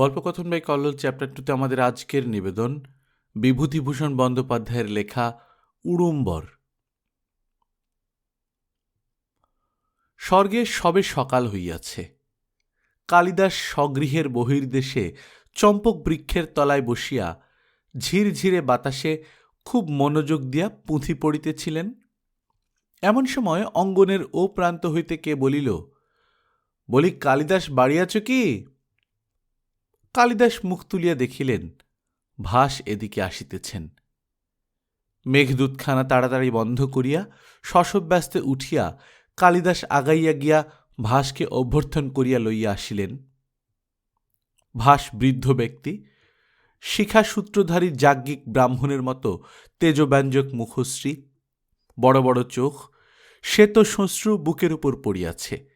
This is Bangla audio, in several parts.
গল্পকথন বাই কল্লোল, চ্যাপ্টার টুতে আমাদের আজকের নিবেদন, বিভূতিভূষণ বন্দ্যোপাধ্যায়ের লেখা উড়ুম্বর। স্বর্গে সবে সকাল হইয়াছে। কালিদাস স্বগৃহের বহির্দেশে চম্পক বৃক্ষের তলায় বসিয়া ঝিরঝিরে বাতাসে খুব মনোযোগ দিয়া পুঁথি পড়িতেছিলেন। এমন সময় অঙ্গনের ও প্রান্ত হইতে কে বলিল, বলি কালিদাস বাড়ি আছো কি? কালিদাস মুখ তুলিয়া দেখিলেন, ভাস এদিকে আসিতেছেন। মেঘদূতখানা তাড়াতাড়ি বন্ধ করিয়া শশব্যস্তে উঠিয়া কালিদাস আগাইয়া গিয়া ভাসকে অভ্যর্থন করিয়া লইয়া আসিলেন। ভাস বৃদ্ধ ব্যক্তি শিখা সূত্রধারী যাজ্ঞিক ব্রাহ্মণের মতো তেজব্যঞ্জক মুখশ্রী, বড় বড় চোখ শ্বেত শ্বশ্রু বুকের উপর পড়িয়াছে।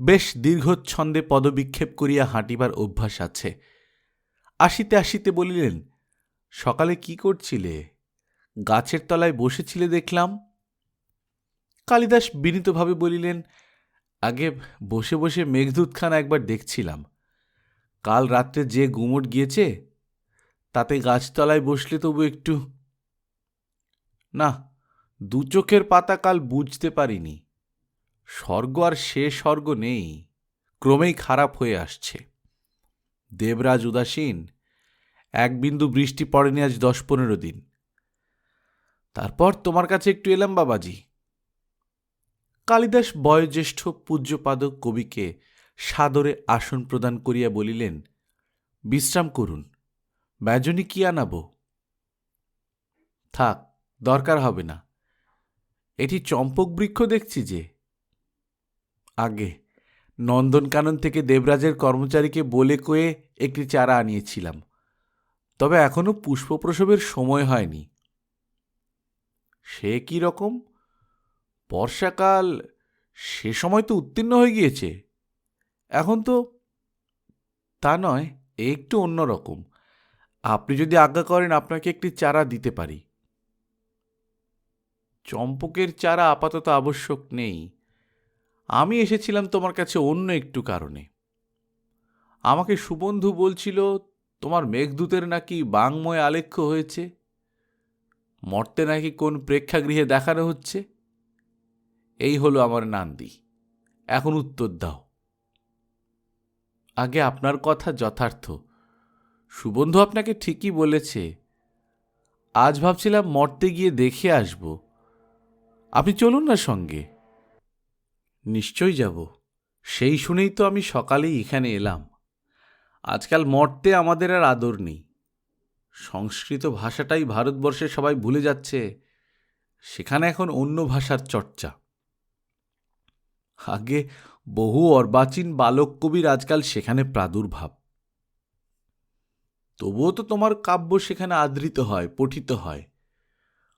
বেশ দীর্ঘচ্ছন্দে পদবিক্ষেপ করিয়া হাঁটিবার অভ্যাস আছে। আসিতে আসিতে বলিলেন, সকালে কি করছিলে? গাছের তলায় বসেছিলে দেখলাম। কালিদাস বিনীতভাবে বলিলেন, আগে বসে বসে মেঘদূতখানা একবার দেখছিলাম। কাল রাত্রে যে গুমট গিয়েছে, তাতে গাছতলায় বসলে তবু একটু না, দু চোখের পাতা কাল বুঝতে পারিনি। স্বর্গ আর সে স্বর্গ নেই, ক্রমেই খারাপ হয়ে আসছে। দেবরাজ উদাসীন, এক বিন্দু বৃষ্টি পড়েনি আজ দশ পনেরো দিন। তারপর তোমার কাছে একটু এলাম বাবাজি। কালিদাস বয়োজ্যেষ্ঠ পূজ্যপাদক কবিকে সাদরে আসন প্রদান করিয়া বলিলেন, বিশ্রাম করুন, ব্যজনী কি আনাব? থাক, দরকার হবে না। এটি চম্পক বৃক্ষ দেখছি যে আগে। নন্দনকানন থেকে দেবরাজের কর্মচারীকে বলে কয়ে একটি চারা আনিয়েছিলাম। তবে এখনও পুষ্পপ্রসবের সময় হয়নি। সে কি রকম? বর্ষাকাল, সে সময় তো উত্তীর্ণ হয়ে গিয়েছে। এখন তো তা নয় একটু অন্যরকম আপনি যদি আজ্ঞা করেন আপনাকে একটি চারা দিতে পারি। চম্পকের চারা আপাতত আবশ্যক নেই। আমি এসেছিলাম তোমার কাছে অন্য একটু কারণে। আমাকে সুবন্ধু বলছিল, তোমার মেঘদূতের নাকি বাংময় আলেখ্য হয়েছে। মর্তে নাকি কোন প্রেক্ষাগৃহে দেখানো হচ্ছে? এই হলো আমার নান্দি। এখন উত্তর দাও। আগে আপনার কথা যথার্থ। সুবন্ধু আপনাকে ঠিকই বলেছে। আজ ভাবছিলাম মর্তে গিয়ে দেখে আসব। আপনি চলুন না সঙ্গে। নিশ্চয়ই যাব। সেই শুনেই তো আমি সকালেই এখানে এলাম। আজকাল মর্তে আমাদের আর আদর নেই। সংস্কৃত ভাষাটাই ভারতবর্ষে সবাই ভুলে যাচ্ছে। সেখানে এখন অন্য ভাষার চর্চা। আগে বহু অর্বাচীন বালক কবির আজকাল সেখানে প্রাদুর্ভাব। তবুও তো তোমার কাব্য সেখানে আদৃত হয়, পঠিত হয়।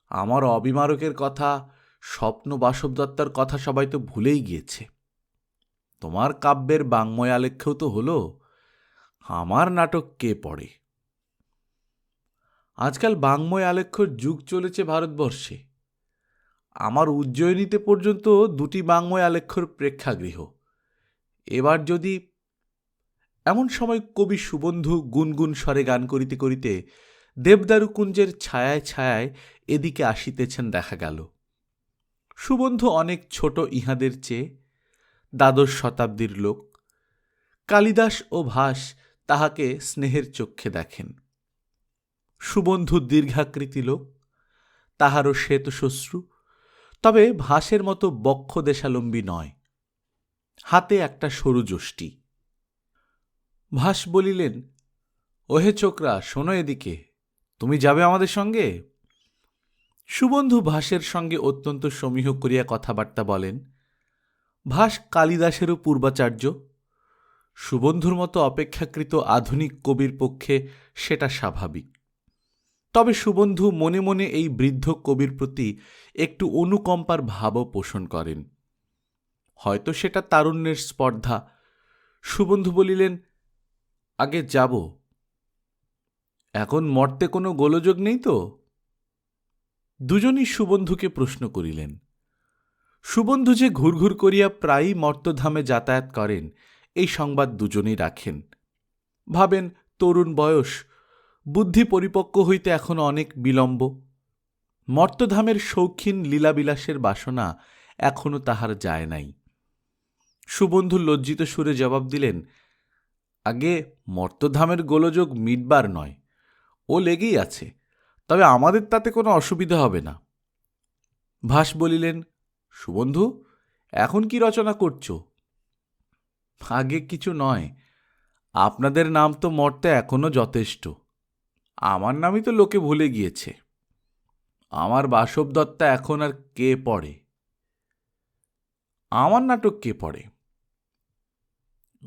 আমার অবিমারকের কথা স্বপ্ন বাসব দত্তার কথা সবাই তো ভুলেই গিয়েছে। তোমার কাব্যের বাংময় আলেখ্যও তো হলো, আমার নাটক কে পড়ে? আজকাল বাংময় আলেখ্যর যুগ চলেছে ভারতবর্ষে। আমার উজ্জয়িনীতে পর্যন্ত দুটি বাংময় আলেখ্যর প্রেক্ষাগৃহ। এবার যদি এমন সময় কবি সুবন্ধু গুনগুন স্বরে গান করিতে করিতে দেবদারু কুঞ্জের ছায়ায় ছায়ায় এদিকে আসিতেছেন দেখা গেল। সুবন্ধু অনেক ছোট ইহাদের চেয়ে দ্বাদশ শতাব্দীর লোক। কালিদাস ও ভাস তাহাকে স্নেহের চক্ষে দেখেন। সুবন্ধু দীর্ঘাকৃতি লোক, তাহারও শ্বেতশ্মশ্রু তবে ভাসের মতো বক্ষ দেশালম্বী নয়। হাতে একটা সরু যষ্টি। ভাস বলিলেন, ওহে চোকরা, শোনো এদিকে। তুমি যাবে আমাদের সঙ্গে? সুবন্ধু ভাসের সঙ্গে অত্যন্ত সমীহ করিয়া কথাবার্তা বলেন, ভাস কালিদাসেরও পূর্বাচার্য। সুবন্ধুর মতো অপেক্ষাকৃত আধুনিক কবির পক্ষে সেটা স্বাভাবিক। তবে সুবন্ধু মনে মনে এই বৃদ্ধ কবির প্রতি একটু অনুকম্পার ভাবও পোষণ করেন। হয়তো সেটা তারুণ্যের স্পর্ধা। সুবন্ধু বলিলেন, আগে যাব। এখন মর্তে কোনো গোলযোগ নেই তো? দুজনই সুবন্ধুকে প্রশ্ন করিলেন, সুবন্ধু যে ঘুরঘুর করিয়া প্রায়ই মর্তধামে যাতায়াত করেন, এই সংবাদ দুজনেই রাখেন। ভাবেন, তরুণ বয়স, বুদ্ধি পরিপক্ক হইতে এখন অনেক বিলম্ব। মর্তধামের শৌখিন লীলাবিলাসের বাসনা এখনও তাহার যায় নাই। সুবন্ধু লজ্জিত সুরে জবাব দিলেন, আগে মর্তধামের গোলযোগ মিটবার নয়, ও লেগেই আছে। তবে আমাদের তাতে কোনো অসুবিধা হবে না। ভাস বলিলেন, সুবন্ধু, এখন কি রচনা করছ? আগে কিছু নয়। আপনাদের নাম তো মর্তে এখনও যথেষ্ট। আমার নামই তো লোকে ভুলে গিয়েছে। আমার বাসব দত্তা এখন আর কে পড়ে? আমার নাটক কে পড়ে?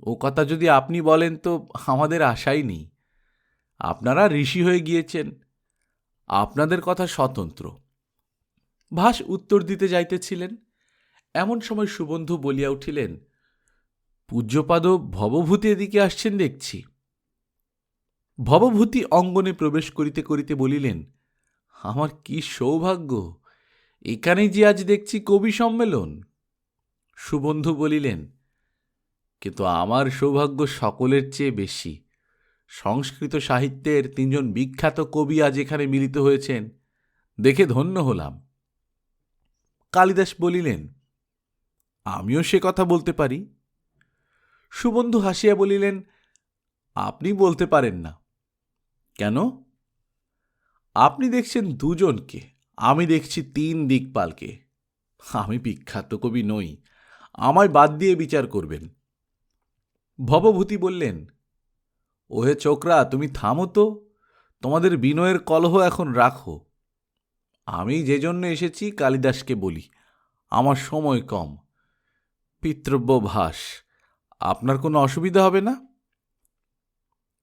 ও কথা যদি আপনি বলেন তো আমাদের আশাই নেই। আপনারা ঋষি হয়ে গিয়েছেন। আপনাদের কথা স্বতন্ত্র। ভাস উত্তর দিতে যাইতেছিলেন। এমন সময় সুবন্ধু বলিয়া উঠিলেন পূজ্যপাদ ভবভূতি এদিকে আসছেন দেখছি। ভবভূতি অঙ্গনে প্রবেশ করিতে করিতে বলিলেন, আমার কি সৌভাগ্য, এখানেই যে আজ দেখছি কবি সম্মেলন? সুবন্ধু বলিলেন, কিন্তু আমার সৌভাগ্য সকলের চেয়ে বেশি। সংস্কৃত সাহিত্যের তিনজন বিখ্যাত কবি আজ এখানে মিলিত হয়েছেন। দেখে ধন্য হলাম। কালিদাস বলিলেন, আমিও সে কথা বলতে পারি। সুবন্ধু হাসিয়া বলিলেন, আপনি বলতে পারেন না। কেন? আপনি দেখছেন দুজনকে, আমি দেখছি তিন দিকপালকে। আমি বিখ্যাত কবি নই, আমায় বাদ দিয়ে বিচার করবেন। ভবভূতি বললেন ওহে চোকরা, তুমি থামো তো। তোমাদের বিনয়ের কলহ এখন রাখো। আমি যে জন্য এসেছি কালিদাসকে বলি, আমার সময় কম। পিতৃব্য ভাস, আপনার কোনো অসুবিধা হবে না?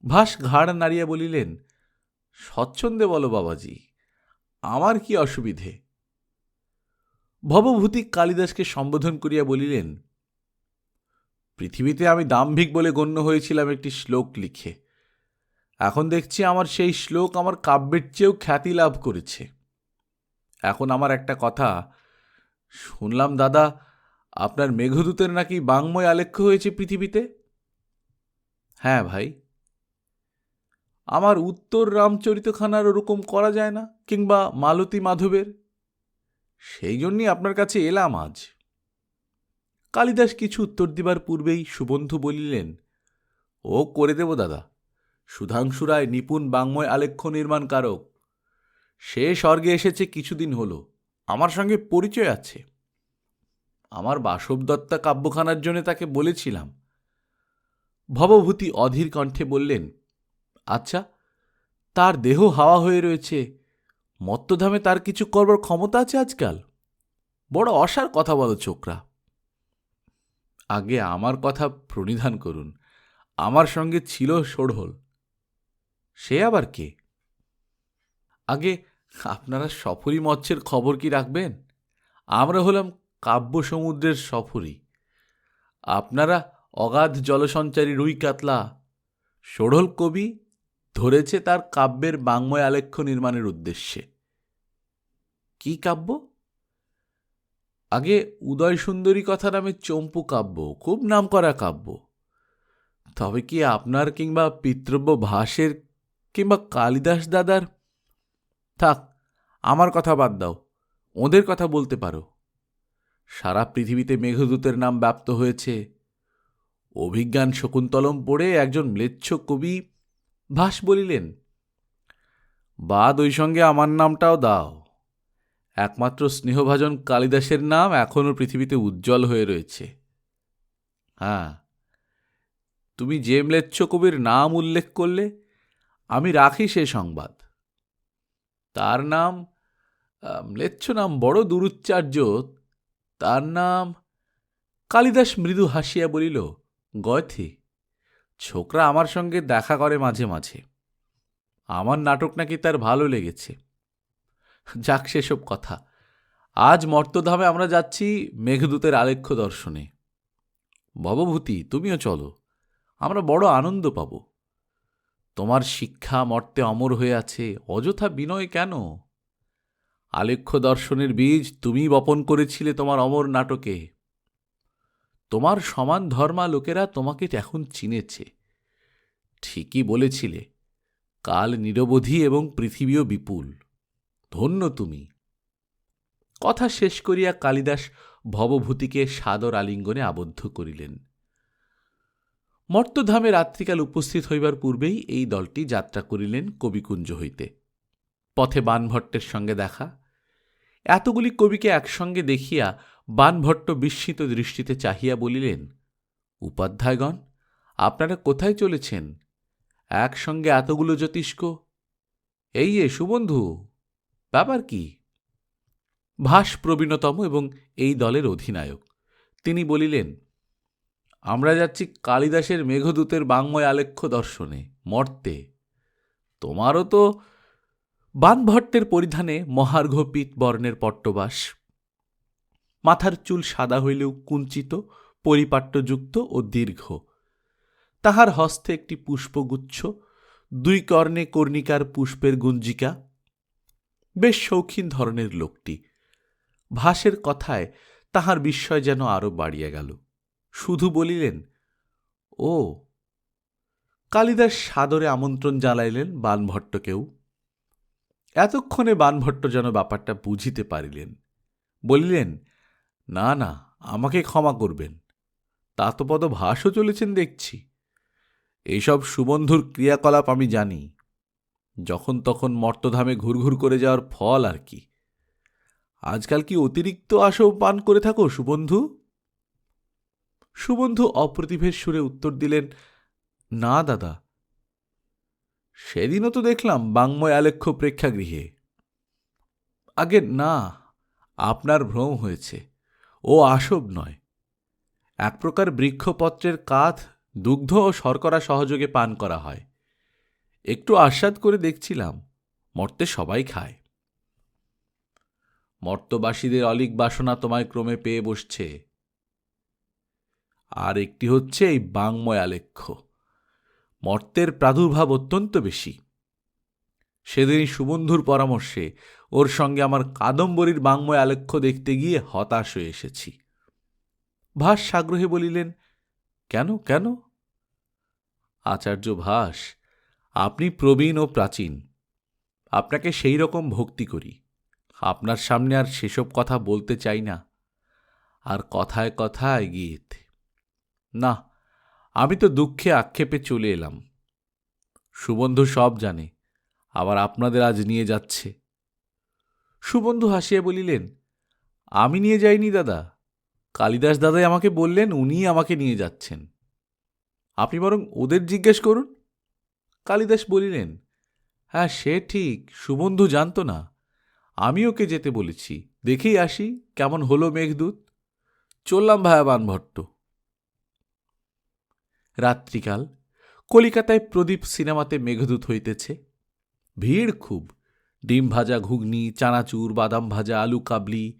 ভাস ঘাড় নাড়িয়া বলিলেন, স্বচ্ছন্দে বলো বাবাজি, আমার কি অসুবিধে? ভবভূতি কালিদাসকে সম্বোধন করিয়া বলিলেন পৃথিবীতে আমি দাম্ভিক বলে গণ্য হয়েছিলাম একটি শ্লোক লিখে। এখন দেখছি আমার সেই শ্লোক আমার কাব্যের চেয়েও খ্যাতি লাভ করেছে। এখন আমার একটা কথা, শুনলাম দাদা, আপনার মেঘদূতের নাকি বাংময় আলেখ্য হয়েছে পৃথিবীতে? হ্যাঁ ভাই। আমার উত্তর রামচরিতখানার ওরকম করা যায় না, কিংবা মালতী মাধবের? সেই জন্যই আপনার কাছে এলাম আজ। কালিদাস কিছু উত্তর দিবার পূর্বেই সুবন্ধু বলিলেন, ও করে দেব দাদা, সুধাংশু রায় নিপুণ বাংময় আলেখ্য নির্মাণকারক সে স্বর্গে এসেছে কিছুদিন হলো, আমার সঙ্গে পরিচয় আছে। আমার বাসব দত্তা কাব্যখানার জন্য তাকে বলেছিলাম। ভবভূতি অধীর কণ্ঠে বললেন আচ্ছা তার দেহ হাওয়া হয়ে রয়েছে, মত্তধামে তার কিছু করবার ক্ষমতা আছে আজকাল? বড় অসার কথা বলো ছোকরা আগে আমার কথা প্রণিধান করুন। আমার সঙ্গে ছিল সোঢল সে আবার কে? আগে আপনারা সফরী মৎস্যের খবর কি রাখবেন? আমরা হলাম কাব্য সমুদ্রের সফরী। আপনারা অগাধ জলসঞ্চারী রুই কাতলা। ষোড়ল কবি ধরেছে তার কাব্যের বাংময় আলেখ্য নির্মাণের উদ্দেশ্যে। কি কাব্য? আগে উদয় সুন্দরী কথা নামে চম্পু কাব্য, খুব নামকরা কাব্য। তবে কি আপনার কিংবা পিতৃব্য ভাসের কিংবা কালিদাস দাদার? থাক, আমার কথা বাদ দাও, ওদের কথা বলতে পারো। সারা পৃথিবীতে মেঘদূতের নাম ব্যাপ্ত হয়েছে। অভিজ্ঞান শকুন্তলম পড়ে একজন ম্লেচ্ছ কবি ভাস বলিলেন, বাদ ওই সঙ্গে আমার নামটাও দাও। একমাত্র স্নেহভাজন কালিদাসের নাম এখনও পৃথিবীতে উজ্জ্বল হয়ে রয়েছে। হ্যাঁ তুমি যে ম্লেচ্ছ কবির নাম উল্লেখ করলে, আমি রাখি সে সংবাদ। তার নাম ম্লেচ্ছ নাম বড় দুরুচ্চার্য, তার নাম কালিদাস মৃদু হাসিয়া বলিল, গয়থি, ছোকরা আমার সঙ্গে দেখা করে মাঝে মাঝে। আমার নাটক নাকি তার ভালো লেগেছে। যাক সেসব কথা। আজ মর্তধামে আমরা যাচ্ছি মেঘদূতের আলেখ্য দর্শনে। ভবভূতি, তুমিও চলো। আমরা বড় আনন্দ পাব। তোমার শিক্ষা মর্তে অমর হয়ে আছে, অযথা বিনয় কেন? আলেখ্য দর্শনের বীজ তুমি বপন করেছিলে তোমার অমর নাটকে। তোমার সমান ধর্মা লোকেরা তোমাকে এখন চিনেছে। ঠিকই বলেছিলে, কাল নিরবধি এবং পৃথিবীও বিপুল। ধন্য তুমি। কথা শেষ করিয়া কালিদাস ভবভূতিকে সাদর আলিঙ্গনে আবদ্ধ করিলেন। মর্তধামে রাত্রিকাল উপস্থিত হইবার পূর্বেই এই দলটি যাত্রা করিলেন কবিকুঞ্জ হইতে। পথে বানভট্টের সঙ্গে দেখা। এতগুলি কবিকে একসঙ্গে দেখিয়া বানভট্ট বিস্মিত দৃষ্টিতে চাহিয়া বলিলেন, উপাধ্যায়গণ, আপনারা কোথায় চলেছেন? একসঙ্গে এতগুলো জ্যোতিষ্ক? এই এ সুবন্ধু ব্যাপার কি? ভাস প্রবীণতম এবং এই দলের অধিনায়ক। তিনি বলিলেন, আমরা যাচ্ছি কালিদাসের মেঘদূতের বাংময় আলেখ্য দর্শনে, মর্তে। তোমারও তো বানভট্টের পরিধানে মহার্ঘ পীত বর্ণের পট্টবাস। মাথার চুল সাদা হইলেও কুঞ্চিত, পরিপাট্যযুক্ত ও দীর্ঘ। তাহার হস্তে একটি পুষ্পগুচ্ছ, দুই কর্ণে কর্ণিকার পুষ্পের গুঞ্জিকা বেশ শৌখিন ধরনের লোকটি। ভাসের কথায় তাহার বিস্ময় যেন আরও বাড়িয়া গেল। শুধু বলিলেন, ও, কালিদাস সাদরে আমন্ত্রণ জানাইলেন বানভট্টকেও। এতক্ষণে বানভট্ট যেন ব্যাপারটা বুঝিতে পারিলেন। বলিলেন, না না, আমাকে ক্ষমা করবেন। তাতপদ ভাসও চলেছেন দেখছি। এইসব সুবন্ধুর ক্রিয়াকলাপ আমি জানি। যখন তখন মর্তধামে ঘুরঘুর করে যাওয়ার ফল আর কি। আজকাল কি অতিরিক্ত আসো পান করে থাকো, সুবন্ধু? সুবন্ধু অপ্রতিভের সুরে উত্তর দিলেন, না, দাদা। সেদিনও তো দেখলাম বাংময় আলেখ্য প্রেক্ষাগৃহে। আগে না, আপনার ভ্রম হয়েছে। ও আসব নয়। এক প্রকার বৃক্ষপত্রের কাঠ দুগ্ধ ও শর্করা সহযোগে পান করা হয়। একটু আস্বাদ করে দেখছিলাম, মর্তে সবাই খায়। মর্তবাসীদের অলিক বাসনা তোমায় ক্রমে পেয়ে বসছে। আর একটি হচ্ছে এই বাংময় আলেখ্য মর্তের প্রাদুর্ভাব অত্যন্ত বেশি। সেদিনই সুবন্ধুর পরামর্শে ওর সঙ্গে আমার কাদম্বরীর বাংময় আলেখ্য দেখতে গিয়ে হতাশ হয়ে এসেছি। ভাস সাগ্রহে বলিলেন, কেন কেন? আচার্য ভাস আপনি প্রবীণ ও প্রাচীন। আপনাকে সেই রকম ভক্তি করি। আপনার সামনে আর সেসব কথা বলতে চাই না। আর কথায় কথায় গীত না, আমি তো দুঃখে আক্ষেপে চলে এলাম। সুবন্ধু সব জানে, আবার আপনাদের আজ নিয়ে যাচ্ছে। সুবন্ধু হাসিয়া বলিলেন, আমি নিয়ে যাইনি দাদা। কালিদাস দাদাই আমাকে বললেন, উনিই আমাকে নিয়ে যাচ্ছেন। আপনি বরং ওদের জিজ্ঞেস করুন। কালিদাস বলিলেন হ্যাঁ সে ঠিক সুবন্ধু জানত না। আমি ওকে যেতে বলেছি। দেখেই আসি, কেমন হলো মেঘদূত? চললাম ভায়াবান ভট্ট রাত্রিকাল, কলিকাতায় প্রদীপ সিনেমাতে মেঘদূত হইতেছে। ভিড় খুব। ডিম ভাজা ঘুগনি, চানাচুর, বাদাম ভাজা, আলু কাবলি।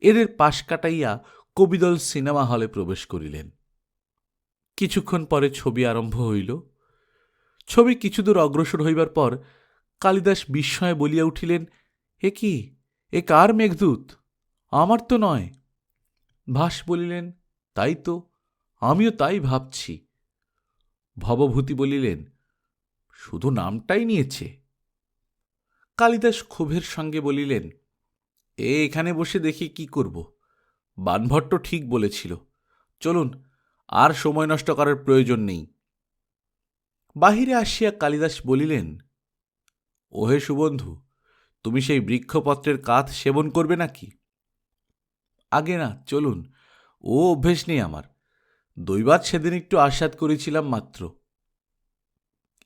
এদের পাশ কাটাইয়া কবিদল সিনেমা হলে প্রবেশ করিলেন। কিছুক্ষণ পরে ছবি আরম্ভ হইল। ছবি কিছুদূর অগ্রসর হইবার পর কালিদাস বিস্ময়ে বলিয়া উঠিলেন, এ কি? এ কার মেঘদূত? আমার তো নয়। ভাস বলিলেন, তাই তো, আমিও তাই ভাবছি। ভবভূতি বলিলেন, শুধু নামটাই নিয়েছে। কালিদাস ক্ষোভের সঙ্গে বলিলেন, এ এখানে বসে দেখি কি করব। বানভট্ট ঠিক বলেছিল। চলুন, আর সময় নষ্ট করার প্রয়োজন নেই। বাহিরে আসিয়া কালিদাস বলিলেন, ওহে সুবন্ধু, তুমি সেই বৃক্ষপত্রের কাঠ সেবন করবে নাকি? আগে না, চলুন, ও অভ্যেস নেই আমার। দৈবাত সেদিন একটু আস্বাদ করেছিলাম মাত্র।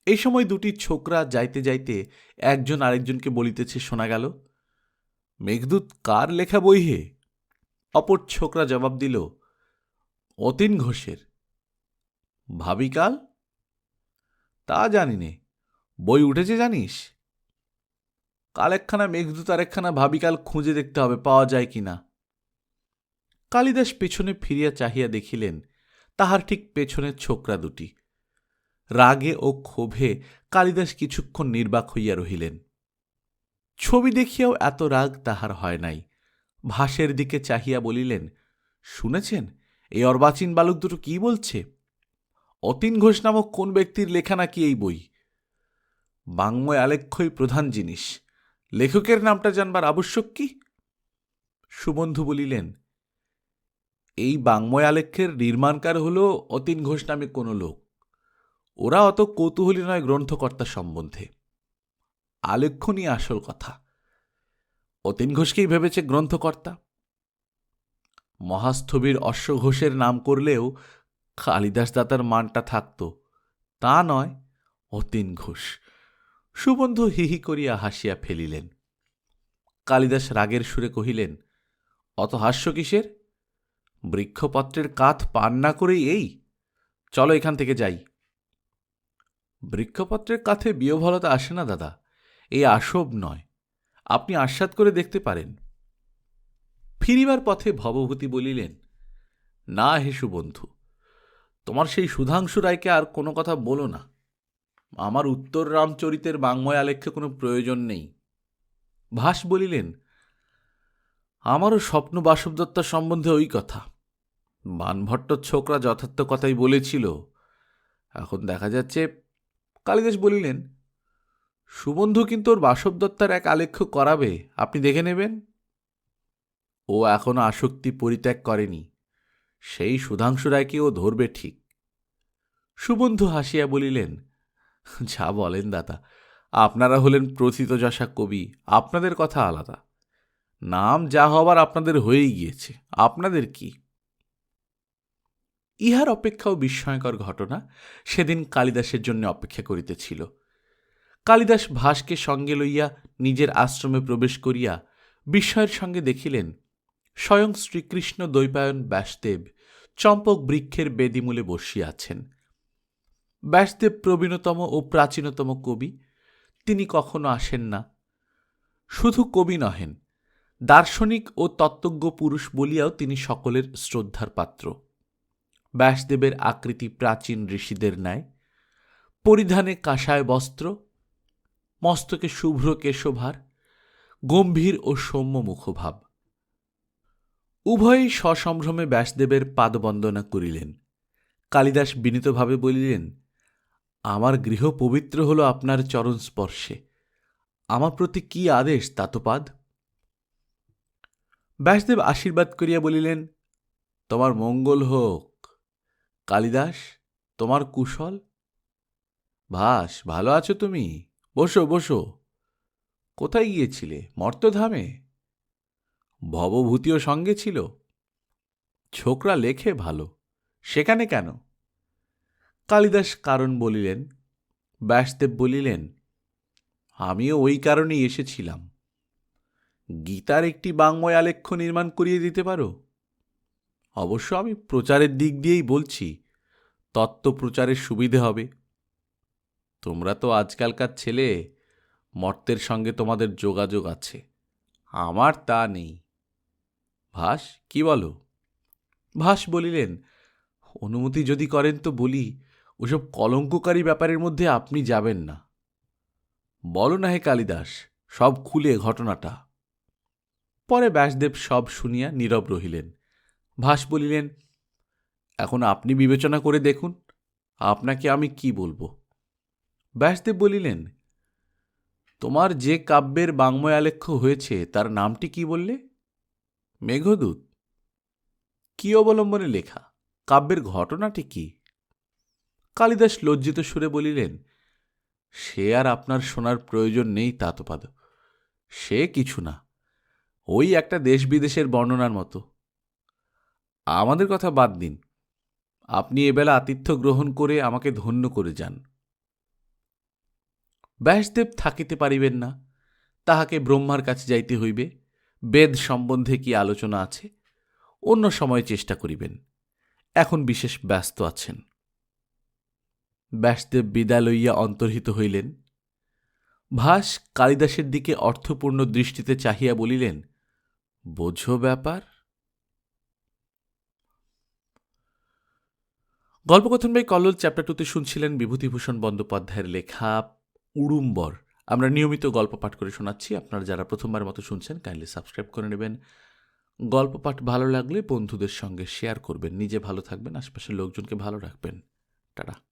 এই সময় দুটি ছোকরা যাইতে যাইতে একজন আরেকজনকে বলিতেছে, শোনা গেল, মেঘদূত কার লেখা বই হে? অপর ছোকরা জবাব দিল, অতীন ঘোষের। ভাবিকাল তা জানি নে বই উঠেছে জানিস? কাল একখানা মেঘদূত আর একখানা ভাবিকাল খুঁজে দেখতে হবে, পাওয়া যায় কি না। কালিদাস পেছনে ফিরিয়া চাহিয়া দেখিলেন, তাহার ঠিক পেছনের ছোকরা দুটি। রাগে ও ক্ষোভে কালিদাস কিছুক্ষণ নির্বাক হইয়া রহিলেন। ছবি দেখিয়াও এত রাগ তাহার হয় নাই। ভাসের দিকে চাহিয়া বলিলেন, শুনেছেন, এই অর্বাচীন বালক দুটো কি বলছে? অতীন ঘোষ নামক কোন ব্যক্তির লেখা নাকি এই বই? বাংময় আলেখ্যই প্রধান জিনিস। লেখকের নামটা জানবার আবশ্যক কি? সুবন্ধু বলিলেন, এই বাংময় আলেখ্যের নির্মাণকার হল অতীন ঘোষ নামে কোনো লোক। ওরা অত কৌতূহলী নয় গ্রন্থকর্তা সম্বন্ধে। আলেখ্য নিয়ে আসল কথা। অতীন ঘোষকেই ভেবেছে গ্রন্থকর্তা। মহাস্থবির অশ্বঘোষের নাম করলেও কালিদাস দাতার মানটা থাকত। তা নয়, অতীন ঘোষ। সুবন্ধু হিহি করিয়া হাসিয়া ফেলিলেন। কালিদাস রাগের সুরে কহিলেন, অত হাস্য কিসের? বৃক্ষপত্রের কাঠ পান না করেই এই? চলো এখান থেকে যাই। বৃক্ষপত্রের কাছে বিয়ভলতা আসে না দাদা এই আসব নয়। আপনি আস্বাদ করে দেখতে পারেন। ফিরিবার পথে ভবভূতি বলিলেন, না হেসু বন্ধু তোমার সেই সুধাংশু রায়কে আর কোনো কথা বলো না। আমার উত্তর রামচরিতের বাংময় আলেখ্যে কোনো প্রয়োজন নেই। ভাস বলিলেন, আমারও স্বপ্ন বাসবদত্তা সম্বন্ধে ওই কথা। বানভট্ট ছোকরা যথার্থ কথাই বলেছিল। এখন দেখা যাচ্ছে, কালিদাস বলিলেন, সুবন্ধু কিন্তু ওর বাসবদত্তার এক আলেখ্য করাবে, আপনি দেখে নেবেন। ও এখনও আসক্তি পরিত্যাগ করেনি। সেই সুধাংশু রায়কে ও ধরবে ঠিক। সুবন্ধু হাসিয়া বলিলেন, যা বলেন দাদা আপনারা হলেন প্রথিতযশা কবি, আপনাদের কথা আলাদা। নাম যা হবার আপনাদের হয়েই গিয়েছে, আপনাদের কি? ইহার অপেক্ষাও বিস্ময়কর ঘটনা সেদিন কালিদাসের জন্য অপেক্ষা করিতেছিল। কালিদাস ভাসকে সঙ্গে লইয়া নিজের আশ্রমে প্রবেশ করিয়া বিস্ময়ের সঙ্গে দেখিলেন, স্বয়ং শ্রীকৃষ্ণ দৈপায়ন ব্যাসদেব চম্পক বৃক্ষের বেদিমূলে বসিয়া আছেন। ব্যাসদেব প্রবীণতম ও প্রাচীনতম কবি। তিনি কখনো আসেন না। শুধু কবি নহেন, দার্শনিক ও তত্ত্বজ্ঞ পুরুষ বলিয়াও তিনি সকলের শ্রদ্ধার পাত্র। ব্যাসদেবের আকৃতি প্রাচীন ঋষিদের ন্যায়। পরিধানে কাঁসায় বস্ত্র, মস্তকে শুভ্র কেশভার, গম্ভীর ও সৌম্য মুখভাব। উভয়ই সসম্ভ্রমে ব্যাসদেবের পাদবন্দনা করিলেন। কালিদাস বিনীতভাবে বলিলেন আমার গৃহ পবিত্র হল আপনার চরণ স্পর্শে। আমার প্রতি কি আদেশ তাতপাদ ব্যাসদেব আশীর্বাদ করিয়া বলিলেন, তোমার মঙ্গল হোক। কালিদাস, তোমার কুশল? ভাস, ভালো আছো তুমি? বসো বসো। কোথায় গিয়েছিলে? মর্তধামে? ভবভূতিও সঙ্গে ছিল। ছোকরা লেখে ভালো। সেখানে কেন? কালিদাস কারণ বলিলেন, ব্যাসদেব বলিলেন, আমিও ওই কারণেই এসেছিলাম। গীতার একটি বাংময় আলেখ্য নির্মাণ করিয়ে দিতে পারো? অবশ্য আমি প্রচারের দিক দিয়েই বলছি তত্ত্ব প্রচারের সুবিধে হবে। তোমরা তো আজকালকার ছেলে, মর্তের সঙ্গে তোমাদের যোগাযোগ আছে, আমার তা নেই। ভাস, কি বলো? ভাস বলিলেন, অনুমতি যদি করেন তো বলি ওসব কলঙ্ককারী ব্যাপারের মধ্যে আপনি যাবেন না। বলো না হে কালিদাস, সব খুলে ঘটনাটা। পরে ব্যাসদেব সব শুনিয়া নীরব রহিলেন। ভাস বলিলেন, এখন আপনি বিবেচনা করে দেখুন, আপনাকে আমি কি বলব? ব্যাসদেব বলিলেন, তোমার যে কাব্যের বাংময় আলেখ্য হয়েছে, তার নামটি কি বললে? মেঘদূত। কি অবলম্বনে লেখা? কাব্যের ঘটনাটি কি? কালিদাস লজ্জিত সুরে বলিলেন, সে আর আপনার শোনার প্রয়োজন নেই, তাতপাদ। সে কিছু না। ওই একটা দেশ বিদেশের বর্ণনার মতো। আমাদের কথা বাদ দিন। আপনি এবেলা আতিথ্য গ্রহণ করে আমাকে ধন্য করে যান। ব্যাসদেব থাকিতে পারিবেন না। তাহাকে ব্রহ্মার কাছে যাইতে হইবে। বেদ সম্বন্ধে কি আলোচনা আছে? অন্য সময় চেষ্টা করিবেন। এখন বিশেষ ব্যস্ত আছেন। ব্যাসদেব বিদায় লইয়া অন্তর্হিত হইলেন। ভাস কালিদাসের দিকে অর্থপূর্ণ দৃষ্টিতে চাহিয়া বলিলেন, বোঝো ব্যাপার? গল্পকথন বাই কল্লোল চ্যাপ্টার টুতে শুনছিলেন বিভূতিভূষণ বন্দ্যোপাধ্যায়ের লেখা উড়ুম্বর। আমরা নিয়মিত গল্প পাঠ করে শোনাচ্ছি। আপনারা যারা প্রথমবার মতো শুনছেন কাইন্ডলি সাবস্ক্রাইব করে নেবেন। গল্প পাঠ ভালো লাগলে বন্ধুদের সঙ্গে শেয়ার করবেন। নিজে ভালো থাকবেন, আশপাশের লোকজনকে ভালো রাখবেন। টাটা।